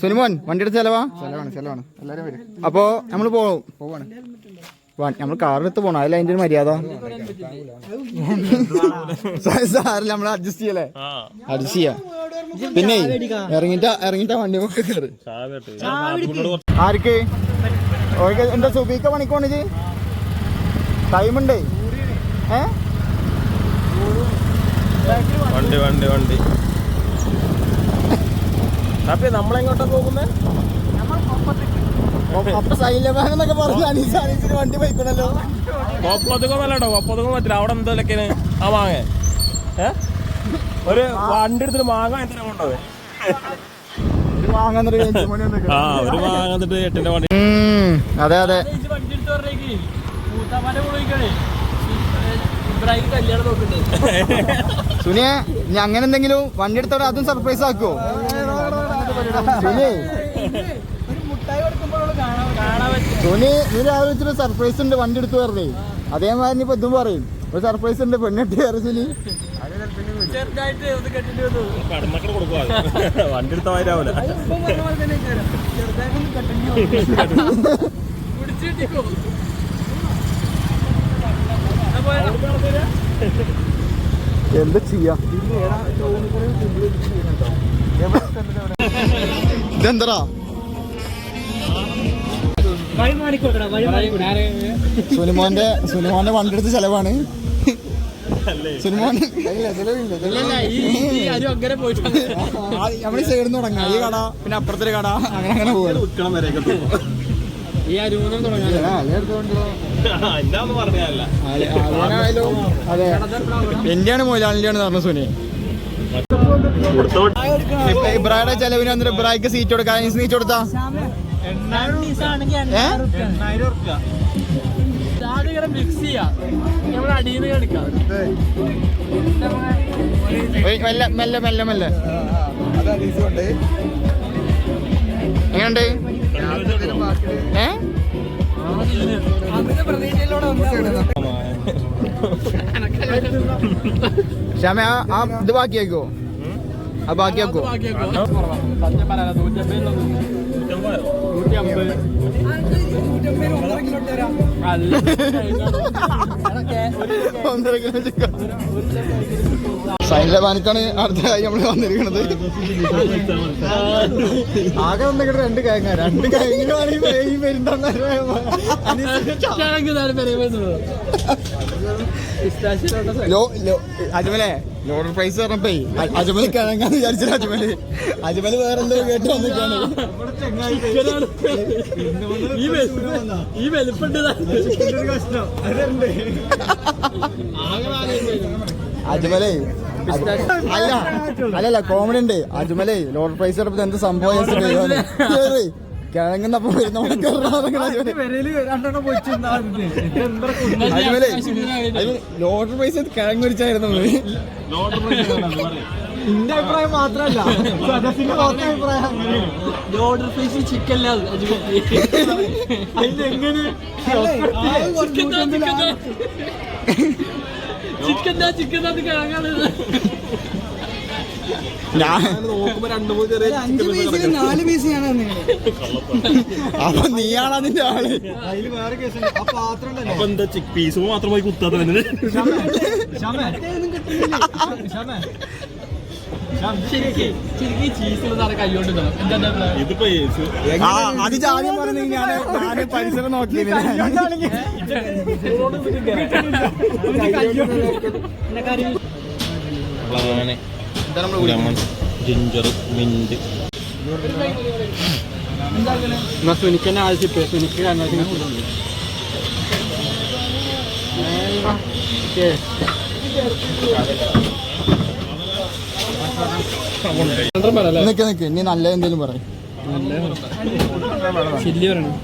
സുനിമോൻ വണ്ടിയുടെ ചെലവാ? ചെലവാണ് ചെലവാണ്. എല്ലാരും വരും. അപ്പോ നമ്മൾ പോവും. പോവാണ്. നമ്മൾ കാറിനെടുത്ത് പോണം. അതിൽ അതിന്റെ ഒരു മര്യാദ സാറില്ല നമ്മൾ അഡ്ജസ്റ്റ് ചെയ്യല്ലേ? അഡ്ജസ്റ്റ് ചെയ്യാം. പിന്നെ ഇറങ്ങിട്ട ഇറങ്ങിട്ട വണ്ടി ഒക്കെ കയറി ആർക്ക് എന്താ സുബീക്ക പണിക്ക് ടൈം ടൈമുണ്ടേ? ഏ? വണ്ടി വണ്ടി വണ്ടി. അപ്പൊ നമ്മളെങ്ങോട്ടാ പോകുന്നേ? അപ്പൊ പറഞ്ഞു അനീസ് അനീസിന് വണ്ടി പോയിക്കണല്ലോ. കൊപ്പതുകം അല്ലട്ടോ കൊപ്പതുകം പറ്റില്ല. അവിടെ എന്തൊക്കെ ആ മാങ്ങ. ഒരു വണ്ടി എടുത്തിട്ട് മാങ്ങ എത്ര ആ ഒരു മാങ്ങ എന്നിട്ട് എട്ടിന്റെ വണ്ടി. അതെ അതെ. സുനിയെ ഇനി അങ്ങനെ എന്തെങ്കിലും വണ്ടി എടുത്തോടെ അതും സർപ്രൈസ് ആക്കുവോ? സുനി. നീ രാവിലെ വെച്ചൊരു സർപ്രൈസ് ഉണ്ട് വണ്ടി എടുത്ത് പറഞ്ഞേ അതേമാതിരി ഇപ്പൊ ഇതും പറയും. ഒരു സർപ്രൈസ് ഉണ്ട് പെണ്ണെട്ടി കയറി സുനി. ചെറുതായിട്ട് ഒന്ന് കെട്ടിട്ട് വന്നു. കടന്നക്കട കൊടുക്കുക വണ്ടി എടുത്ത എന്താ ചെയ്യാ ഇതെന്തടാ സുനിമോന്റെ സുനിമോന്റെ വണ്ടി എടുത്ത് ചെലവാണ് സുനിമോൻ നമ്മൾ സൈഡിൽ തുടങ്ങാം ഈ കട പിന്നെ അപ്പുറത്തെ കട അങ്ങനെ അങ്ങനെ പോവാണ് ഈ തുടങ്ങാൻ എന്റെയാണ് മൊയിലാളിന്റെയാണ് പറഞ്ഞു സുനി. ഇബ്രാഹിയുടെ ചെലവിന് വന്നിട്ട് ഇബ്രാഹിക്ക് സീറ്റ് കൊടുക്കാൻ സീറ്റ് കൊടുത്താ? മെല്ലെ മെല്ലെ മെല്ലെ എങ്ങനെയുണ്ട്? ശ്യാമ ആ ഇത് ബാക്കിയാക്കോ ആ ബാക്കിയാക്കോ ഒന്നര കിലോ ചിക്കൻ. സൈനിലെ പാനിക്കാണ് അടുത്തതായി കാര്യം നമ്മൾ വന്നിരിക്കുന്നത് ആകെ വന്നിട്ട് രണ്ട് കിഴങ്ങ രണ്ട് കായങ്ങാണ് ഈ അജ്മലെ. പ്രൈസ് പറഞ്ഞപ്പോ. അജ്മൽ കിഴങ്ങാന്ന് വിചാരിച്ചത് അജ്മൽ. അജ്മൽ വേറെ എന്തോ കേട്ട് വന്നിട്ടാണ് ഈ വലു- ഈ വലുപ്പുണ്ട് അജ്മലേ അല്ല അല്ലല്ല കോമഡി ഉണ്ട്. അജ്മലേ ലോഡർ പ്രൈസ് പറഞ്ഞപ്പോ എന്ത് സംഭവം കിഴങ്ങുന്നപ്പോ വരുന്ന അജ്മലേ ലോഡർ പ്രൈസ് കിഴങ്ങ് പിടിച്ചായിരുന്നു നിന്റെ അഭിപ്രായം മാത്രല്ല. സദസ്സിന്റെ അഭിപ്രായം order fees chicken chicken chicken അത് കിഴങ്ങാണ് ഞാൻ നോക്കുമ്പോ രണ്ടു മൂന്ന് ചെറിയ അഞ്ച് പീസ് നാല് പീസ് ഞാൻ അപ്പൊ നീയാണ് അതിന്റെ ആൾ? അതിൽ വേറെ കേസ് ആ പാത്രം അപ്പൊ എന്താ പീസ് മാത്രമായി കുത്താത്ത തന്നെ? ഇതിപ്പോ ആ അത് ജാദ്യം പറഞ്ഞു ഞാൻ ഞാൻ പരിസരം നോക്കിയിരുന്നു ലെമൺ ജിഞ്ചർ മിന്റ്. എന്നാ സുനിക്കന്നെ ആവശ്യപ്പേ സുനിക്ക് നിക്ക് നിക്ക്. ഇനി നല്ല എന്തെങ്കിലും പറയും. ചില്ലി പറയണം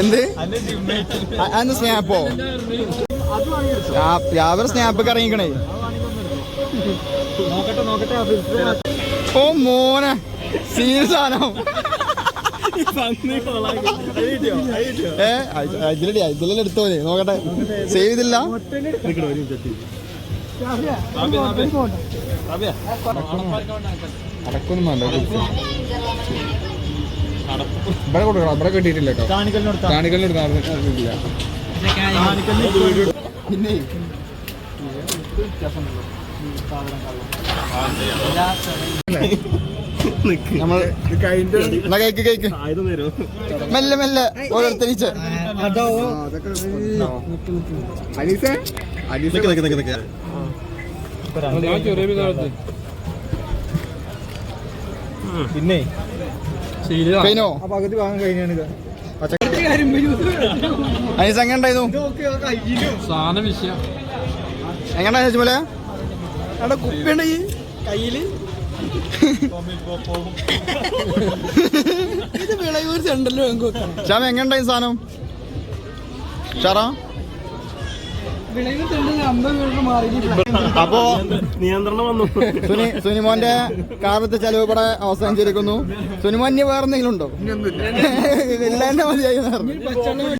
എന്ത് അന്ന് സ്നാപ്പോ? രാവിലെ സ്നാപ്പൊക്കെ ഇറങ്ങിക്കണേ. നോക്കട്ടെ നോക്കട്ടെ ഓ മോനെ. സീൻ സാധനം. ഏ ഇതിലടി ഇതിലെല്ലാം എടുത്തോ. നോക്കട്ടെ സേവ് ചെയ്തില്ല അടക്കൊന്നും വേണ്ട ഇവിടെ കൊടുക്കണം ഇവിടെ കിട്ടിയിട്ടില്ല കേട്ടോ കാണിക്കലിനോട് കാണിക്കലിന് നടന്നിട്ടില്ല പിന്നെ കേക്ക് മെല്ലെ മെല്ലെ. ഓരോരുത്തരിച്ച് അതോ അനീസേ അനീസ പിന്നെ? പകുതി കഴിഞ്ഞാണ് അനീസ് എങ്ങനെ ഉണ്ടായിരുന്നു? അവിടെ കുപ്പിയുണ്ട് കയ്യിൽ. ഇത് വിളയൂർ സെന്ററിൽ വാങ്ങി വെക്കണം ശ്യാം എങ്ങനെ ഉണ്ടായി സാധനം? ഷാറാ അപ്പോ നിയന്ത്രണം വന്നു. സുനി സുനിമോന്റെ കാലത്തെ ചെലവ് ഇവിടെ അവസാനിച്ചിരിക്കുന്നു. സുനിമോന് വേറെന്തെങ്കിലും ഉണ്ടോ? ഇല്ല തന്നെ മതിയായി